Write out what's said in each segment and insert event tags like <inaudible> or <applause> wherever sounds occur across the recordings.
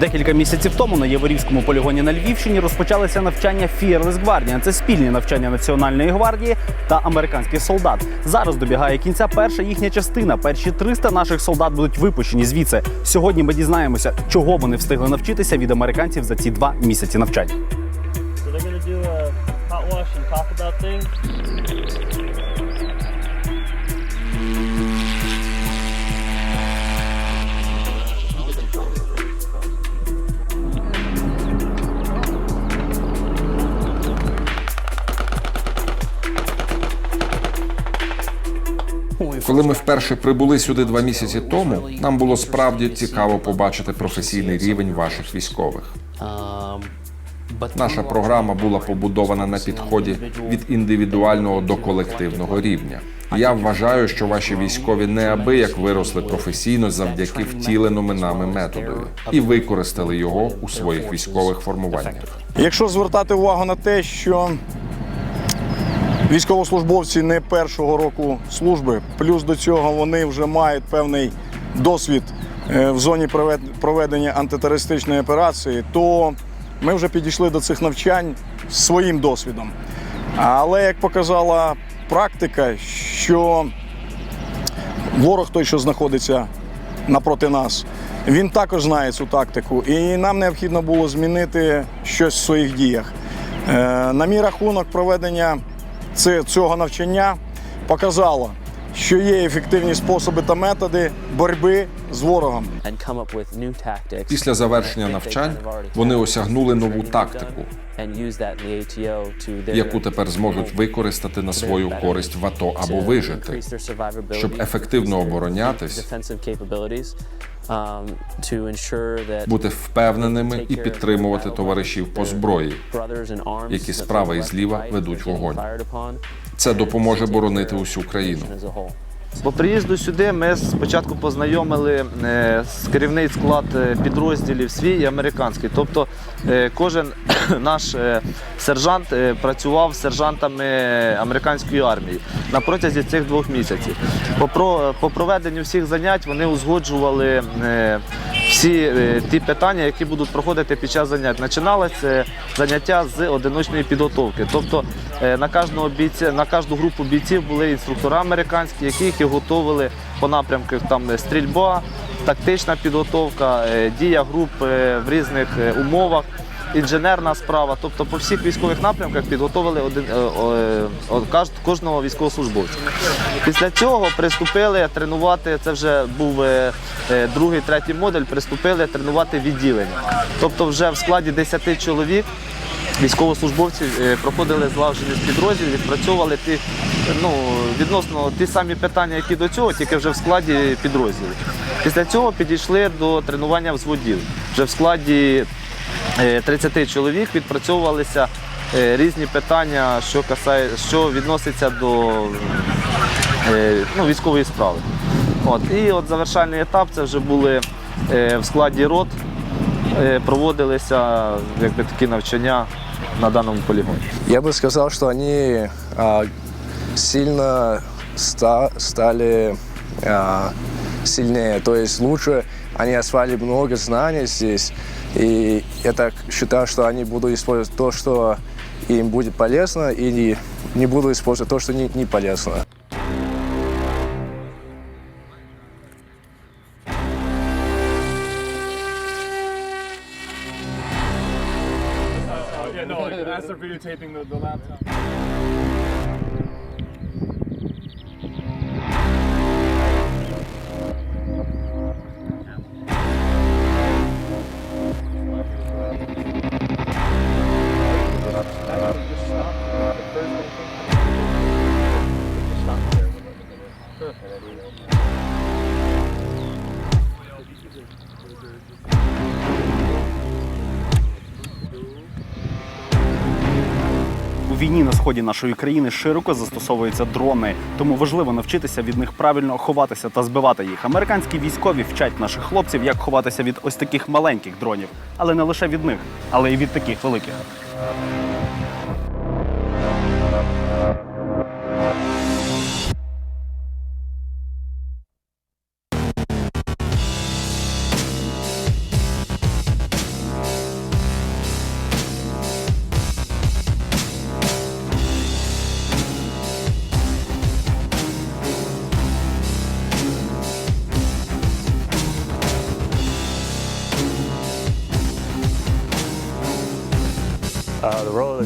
Декілька місяців тому на Єворівському полігоні на Львівщині розпочалися навчання Fearless Guardian. Це спільні навчання Національної гвардії та американських солдат. Зараз добігає кінця перша їхня частина. Перші 300 наших солдат будуть випущені звідси. Сьогодні ми дізнаємося, чого вони встигли навчитися від американців за ці два місяці навчання. Коли ми вперше прибули сюди два місяці тому, нам було справді цікаво побачити професійний рівень ваших військових. Наша програма була побудована на підході від індивідуального до колективного рівня. Я вважаю, що ваші військові неабияк виросли професійно завдяки втіленому нами методові і використали його у своїх військових формуваннях. Якщо звертати увагу на те, що військовослужбовці не першого року служби, плюс до цього вони вже мають певний досвід е, в зоні проведення антитерористичної операції, то ми вже підійшли до цих навчань своїм досвідом. Але як показала практика, що ворог той, що знаходиться напроти нас, він також знає цю тактику, і нам необхідно було змінити щось в своїх діях. Е, На мій рахунок проведення цього навчання показало, що є ефективні способи та методи боротьби з ворогом. Після завершення навчань вони осягнули нову тактику, яку тепер зможуть використати на свою користь в АТО або вижити, щоб ефективно оборонятись, um, бути впевненими і підтримувати товаришів по зброї. які справа і зліва ведуть вогонь. Це допоможе боронити усю країну. По приїзду сюди ми спочатку познайомили е, керівний склад е, підрозділів свій і американський. Тобто е, кожен <coughs> наш сержант працював з сержантами американської армії на протязі цих двох місяців. По, проведенню всіх занять вони узгоджували всі е, ті питання, які будуть проходити під час занять. Починалося заняття з одиночної підготовки. Тобто е, на кожного бійця, на кожну групу бійців були інструктори американські, які їх готували по напрямках там е, стрільба, тактична підготовка, дія груп в різних умовах. Інженерна справа, тобто по всіх військових напрямках підготовили один е, е, кожного військовослужбовця. Після цього приступили тренувати. Це вже був е, другий, третій модуль. Приступили тренувати відділення. Тобто, вже в складі 10 чоловік військовослужбовці проходили злагодженість підрозділів, відпрацьовували ті ну відносно ті самі питання, які до цього, тільки вже в складі підрозділів. Після цього підійшли до тренування взводів. Вже в складі 30 чоловік відпрацьовувалися е, різні питання, що касає, що відноситься до е, ну, військової справи. От. І от завершальний етап це вже були е, в складі рот, е, проводилися якби, такі навчання на даному полігоні. Я бы сказал, что они а, сильно ста- стали а, сильнее, то есть лучше. Они освоили много знаний здесь, и я так считаю, что они будут использовать то, что им будет полезно, и не, не будут использовать то, что не, не полезно. Yeah, no, videotaping the, the laptop. Сході нашої країни широко застосовуються дрони, тому важливо навчитися від них правильно ховатися та збивати їх. Американські військові вчать наших хлопців, як ховатися від ось таких маленьких дронів, але не лише від них, але й від таких великих.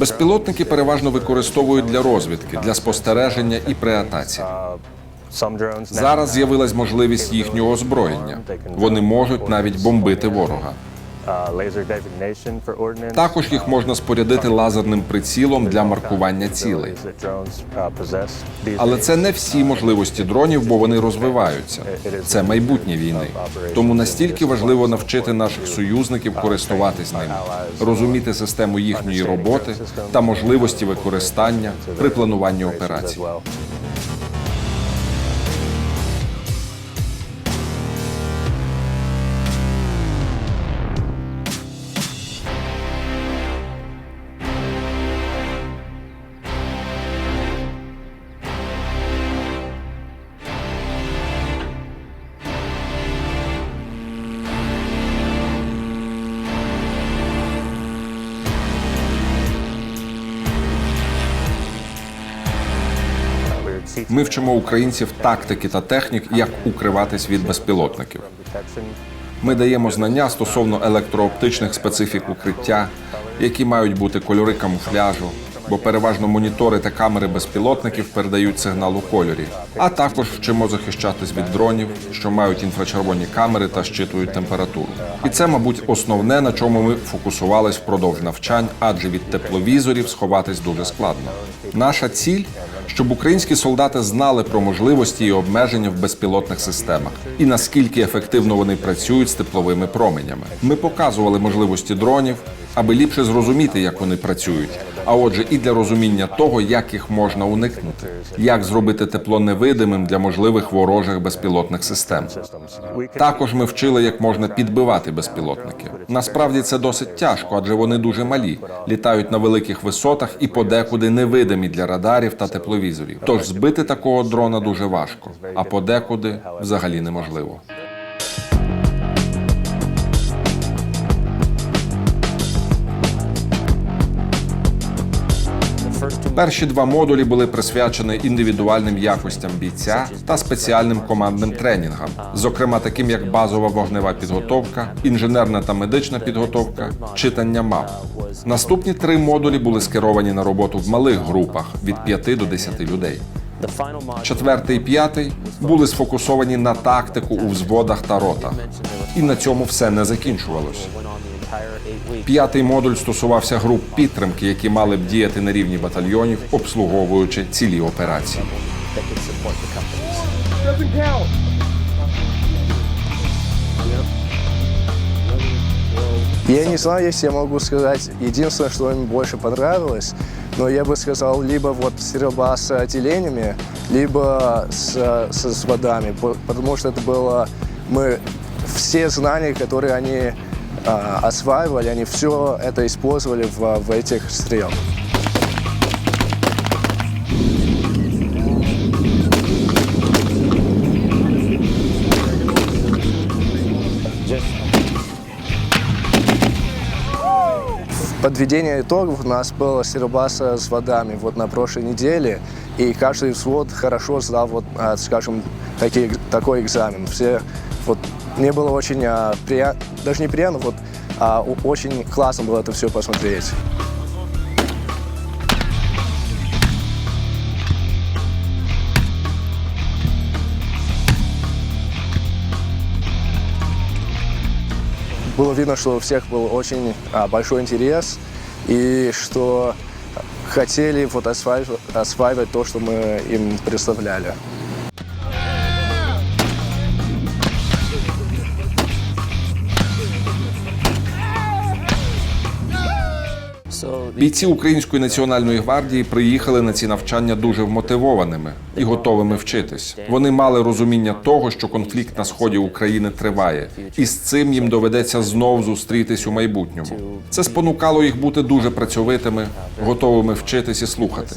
Безпілотники переважно використовують для розвідки, для спостереження і при атаці. Зараз з'явилась можливість їхнього озброєння. Вони можуть навіть бомбити ворога. Також їх можна спорядити лазерним прицілом для маркування цілей. Але це не всі можливості дронів, бо вони розвиваються. Це майбутнє війни. Тому настільки важливо навчити наших союзників користуватись ними, розуміти систему їхньої роботи та можливості використання при плануванні операцій. Ми вчимо українців тактики та технік, як укриватись від безпілотників. Ми даємо знання стосовно електрооптичних специфік укриття, які мають бути кольори камуфляжу, бо переважно монітори та камери безпілотників передають сигнал у кольорі. А також вчимо захищатись від дронів, що мають інфрачервоні камери та щитують температуру. І це, мабуть, основне, на чому ми фокусувались впродовж навчань, адже від тепловізорів сховатись дуже складно. Наша ціль щоб українські солдати знали про можливості і обмеження в безпілотних системах і наскільки ефективно вони працюють з тепловими променями. Ми показували можливості дронів, аби ліпше зрозуміти, як вони працюють. А отже, і для розуміння того, як їх можна уникнути, як зробити тепло невидимим для можливих ворожих безпілотних систем. Також ми вчили, як можна підбивати безпілотники. Насправді це досить тяжко, адже вони дуже малі, літають на великих висотах і подекуди невидимі для радарів та тепловізорів. Тож збити такого дрона дуже важко, а подекуди взагалі неможливо. Перші два модулі були присвячені індивідуальним якостям бійця та спеціальним командним тренінгам, зокрема таким як базова вогнева підготовка, інженерна та медична підготовка, читання мап. Наступні три модулі були скеровані на роботу в малих групах від 5 до 10 людей. Четвертий і п'ятий були сфокусовані на тактику у взводах та ротах. І на цьому все не закінчувалось. П'ятий модуль стосувався груп підтримки, які мали б діяти на рівні батальйонів, обслуговуючи цілі операції. Я не знаю, если я могу сказать единственное, что мне больше понравилось, но я бы сказал либо вот стрельба с отделениями, либо с, со сводами, по- потому что это было мы все знания, которые они а, осваивали, они все это использовали в, в этих стрелах. Подведение итогов у нас было стрельба с водами вот на прошлой неделе, и каждый взвод хорошо сдал, вот, а, скажем, такие, такой экзамен. Все, вот, мне было очень а, приятно, даже не приятно, вот, а, очень классно было это все посмотреть. Было видно, что у всех был очень а, большой интерес, и что хотели вот осваивать, осваивать то, что мы им представляли. Бійці Української національної гвардії приїхали на ці навчання дуже вмотивованими і готовими вчитись. Вони мали розуміння того, що конфлікт на сході України триває, і з цим їм доведеться знов зустрітись у майбутньому. Це спонукало їх бути дуже працьовитими, готовими вчитись і слухати.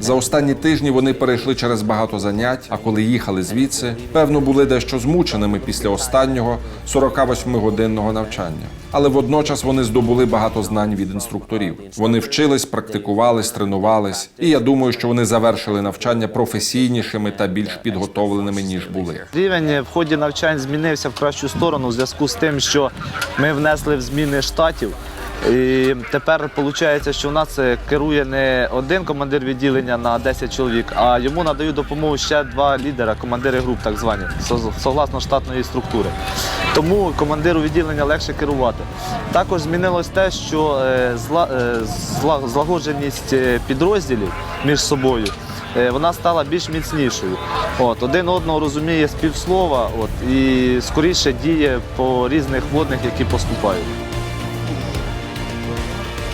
За останні тижні вони перейшли через багато занять, а коли їхали звідси, певно, були дещо змученими після останнього 48-годинного навчання. Але водночас вони здобули багато знань від інструкторів. Вони вчились, практикувались, тренувались, і я думаю, що вони завершили навчання професійнішими та більш підготовленими ніж були. Рівень в ході навчань змінився в кращу сторону у зв'язку з тим, що ми внесли в зміни штатів. І тепер виходить, що в нас е, керує не один командир відділення на 10 чоловік, а йому надають допомогу ще два лідера, командири груп, так звані, согласно штатної структури. Тому командиру відділення легше керувати. Також змінилось те, що е, е, зла- злагодженість підрозділів між собою. Вона стала більш міцнішою. От, один одного розуміє з півслова от, і скоріше діє по різних водних, які поступають.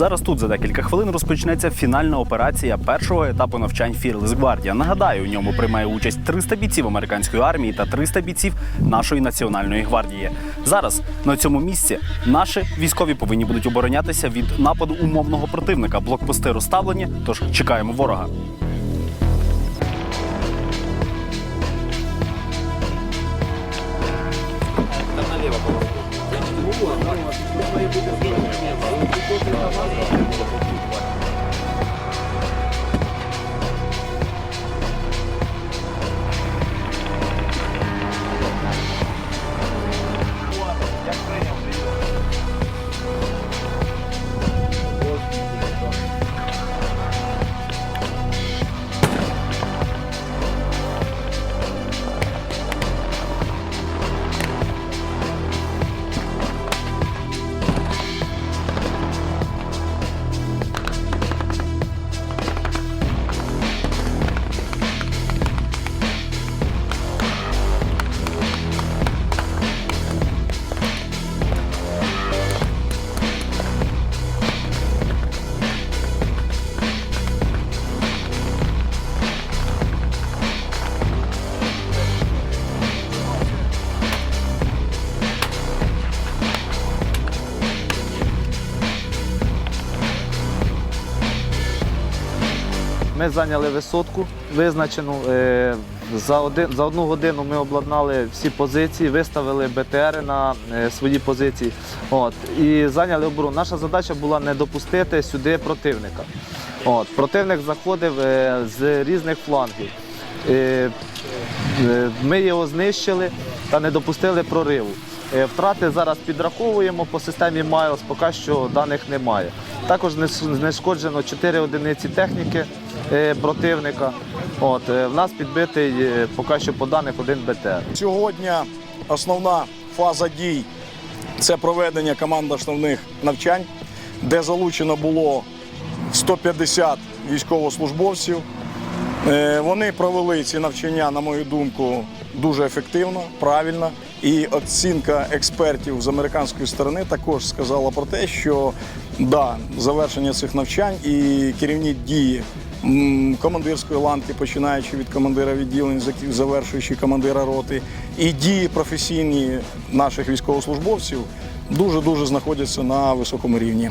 Зараз тут за декілька хвилин розпочнеться фінальна операція першого етапу навчань Guardian. Нагадаю, у ньому приймає участь 300 бійців американської армії та 300 бійців нашої національної гвардії. Зараз на цьому місці наші військові повинні будуть оборонятися від нападу умовного противника. Блокпости розставлені, тож чекаємо ворога. Має бути Ми зайняли висотку визначену. Е, За, один, за одну годину ми обладнали всі позиції, виставили БТРи на е, свої позиції от, і зайняли оборону. Наша задача була не допустити сюди противника. От, противник заходив е, з різних флангів. Ми його знищили та не допустили прориву. Втрати зараз підраховуємо по системі Miles, поки що даних немає. Також знешкоджено 4 одиниці техніки противника. От, е, в нас підбитий е, поки що по даних один БТР. Сьогодні основна фаза дій це проведення командно-штабних навчань, де залучено було 150 військовослужбовців. Е, Вони провели ці навчання, на мою думку, дуже ефективно, правильно. І оцінка експертів з американської сторони також сказала про те, що да, завершення цих навчань і керівні дії командирської ланки, починаючи від командира відділень, завершуючи командира роти, і дії професійні наших військовослужбовців дуже дуже знаходяться на високому рівні.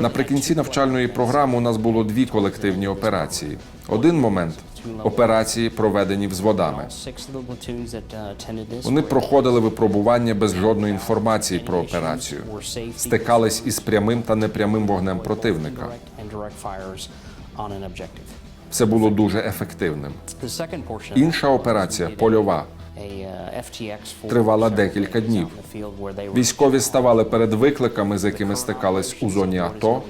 Наприкінці навчальної програми у нас було дві колективні операції. Один момент операції, проведені взводами. Вони проходили випробування без жодної інформації про операцію, стикались із прямим та непрямим вогнем противника. Це було дуже ефективним. Інша операція польова тривала декілька днів. Військові ставали перед викликами, з якими стикались у зоні АТО,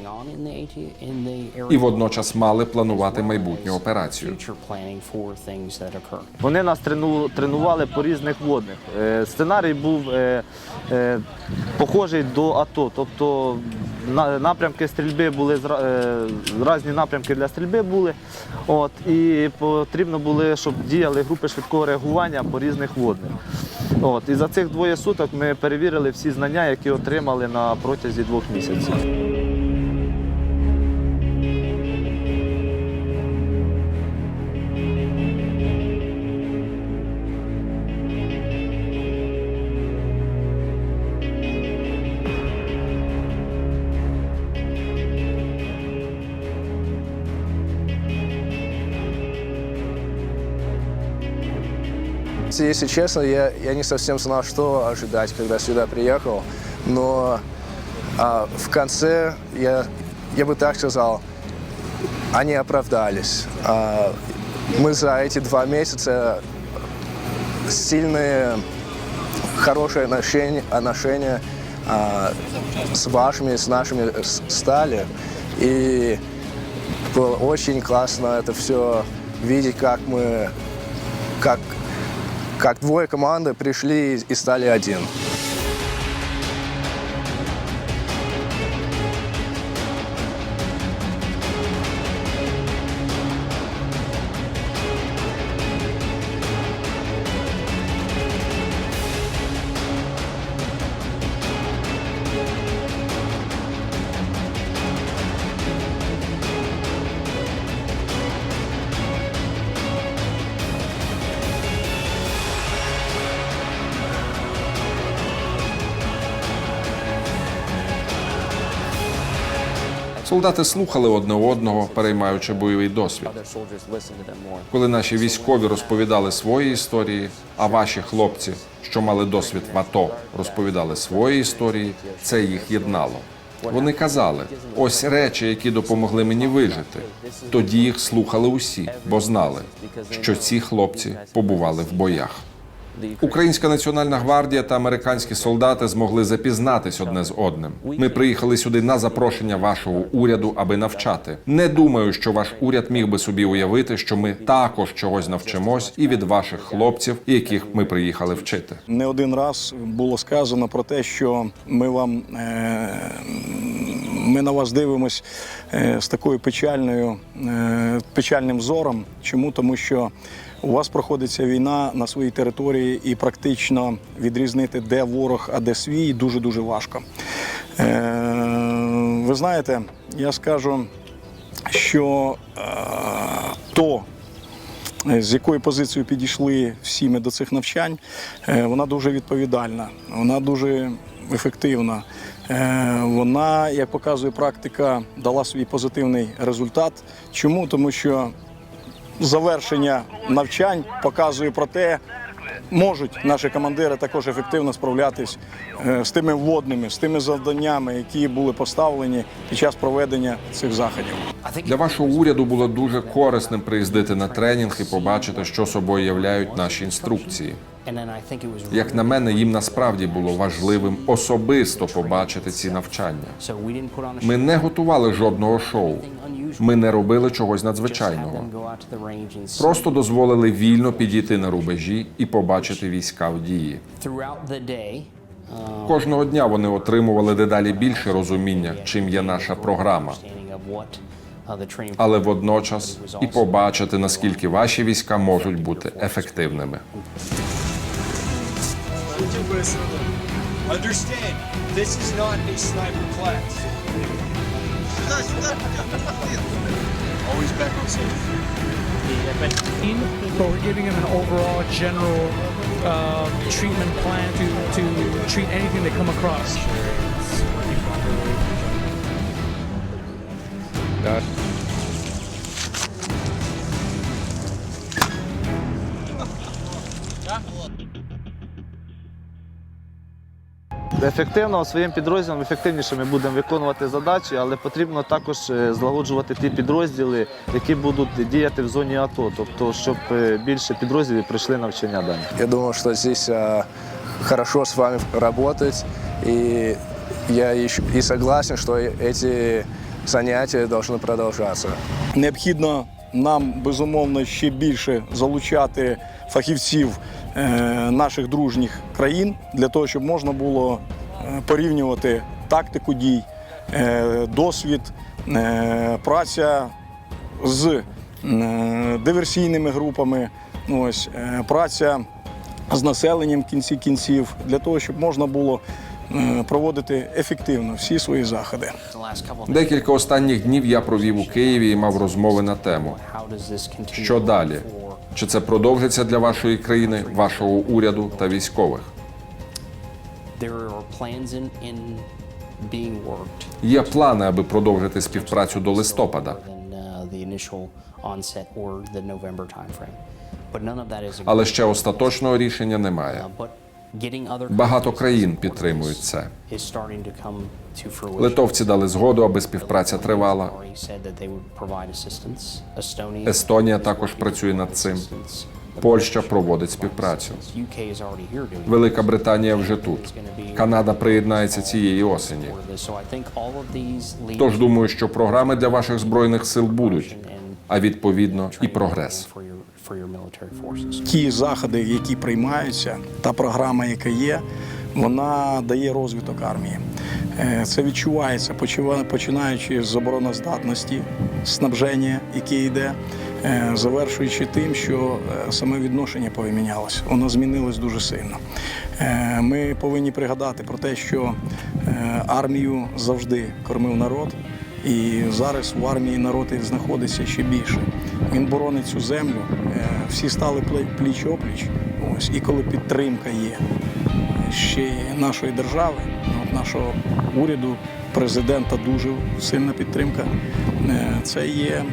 і водночас мали планувати майбутню операцію. Вони нас трену- тренували по різних водних. Е, Сценарій був е, е, похожий до АТО, тобто напрямки стрільби були різні напрямки для стрільби були. От, і потрібно було, щоб діяли групи швидкого реагування по різних водних. От, і за цих двоє суток ми перевірили всі знання, які отримали на протязі двох місяців. Если честно, я, я не совсем знал, что ожидать, когда сюда приехал. Но а, в конце, я, я бы так сказал, они оправдались. А, мы за эти два месяца сильные, хорошие отношения, отношения а, с вашими, с нашими стали. И было очень классно это все видеть, как мы, как, как двое команды пришли и- стали один. Солдати слухали одне одного, переймаючи бойовий досвід. Коли наші військові розповідали свої історії, а ваші хлопці, що мали досвід в АТО, розповідали свої історії, це їх єднало. Вони казали: ось речі, які допомогли мені вижити. Тоді їх слухали усі, бо знали, що ці хлопці побували в боях. Українська національна гвардія та американські солдати змогли запізнатись одне з одним. Ми приїхали сюди на запрошення вашого уряду, аби навчати. Не думаю, що ваш уряд міг би собі уявити, що ми також чогось навчимось і від ваших хлопців, яких ми приїхали вчити. Не один раз було сказано про те, що ми вам е, ми на вас дивимось е, з такою печальною е, печальним зором. Чому? Тому що у вас проходиться війна на своїй території, і практично відрізнити, де ворог, а де свій, дуже дуже важко. Е, ви знаєте, я скажу, що е, то, з якою позицією підійшли всі ми до цих навчань, е, вона дуже відповідальна, вона дуже ефективна. Е, Вона, як показує практика, дала свій позитивний результат. Чому? Тому що завершення навчань показує про те, можуть наші командири також ефективно справлятись е, з тими вводними, з тими завданнями, які були поставлені під час проведення цих заходів. Для вашого уряду було дуже корисним приїздити на тренінг і побачити, що собою являють наші інструкції. Як на мене, їм насправді було важливим особисто побачити ці навчання. Ми не готували жодного шоу. Ми не робили чогось надзвичайного. Просто дозволили вільно підійти на рубежі і побачити війська в дії. Кожного дня вони отримували дедалі більше розуміння, чим є наша програма, але водночас і побачити, наскільки ваші війська можуть бути ефективними. Understand, this is not a sniper class. Always back on safe. But we're giving them an overall general um, treatment plan to, to treat anything they come across. Ефективно своїм підрозділом ефективніше ми будемо виконувати задачі, але потрібно також е, злагоджувати ті підрозділи, які будуть діяти в зоні АТО, тобто щоб е, більше підрозділів прийшли навчання дані. Я думаю, что здесь а, хорошо с вами работать, и я ещё- и согласен, что эти занятия должны продолжаться. Необхідно нам безумовно ще більше залучати фахівців е, наших дружніх країн для того, щоб можна було е, порівнювати тактику дій, е, досвід, е, праця з е, диверсійними групами, ну, ось, е, праця з населенням в кінці кінців, для того, щоб можна було е, проводити ефективно всі свої заходи. Декілька останніх днів я провів у Києві і мав розмови на тему. Що далі? Чи це продовжиться для вашої країни, вашого уряду та військових? Є плани, аби продовжити співпрацю до листопада, uh, але ще остаточного рішення немає. Багато країн підтримують це. Литовці дали згоду, аби співпраця тривала. Естонія також працює над цим. Польща проводить співпрацю. Велика Британія вже тут. Канада приєднається цієї осені. Тож думаю, що програми для ваших збройних сил будуть, а відповідно і прогрес. For your military forces. Ті заходи, які приймаються, та програма, яка є, вона дає розвиток армії. Е, Це відчувається, починаючи з обороноздатності, снабження, яке йде, е, завершуючи тим, що е, саме відношення помінялося. Воно змінилось дуже сильно. Ми повинні пригадати про те, що армію завжди кормив народ. І зараз в армії народ знаходиться ще більше. Він боронить цю землю. Е, Всі стали пліч опліч. Ось і коли підтримка є ще нашої держави, от нашого уряду, президента дуже сильна підтримка. е, Це є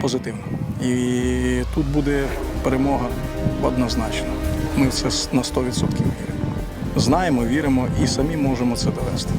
позитивно. І тут буде перемога однозначно. Ми в це на 100% віримо. Знаємо, віримо і самі можемо це довести.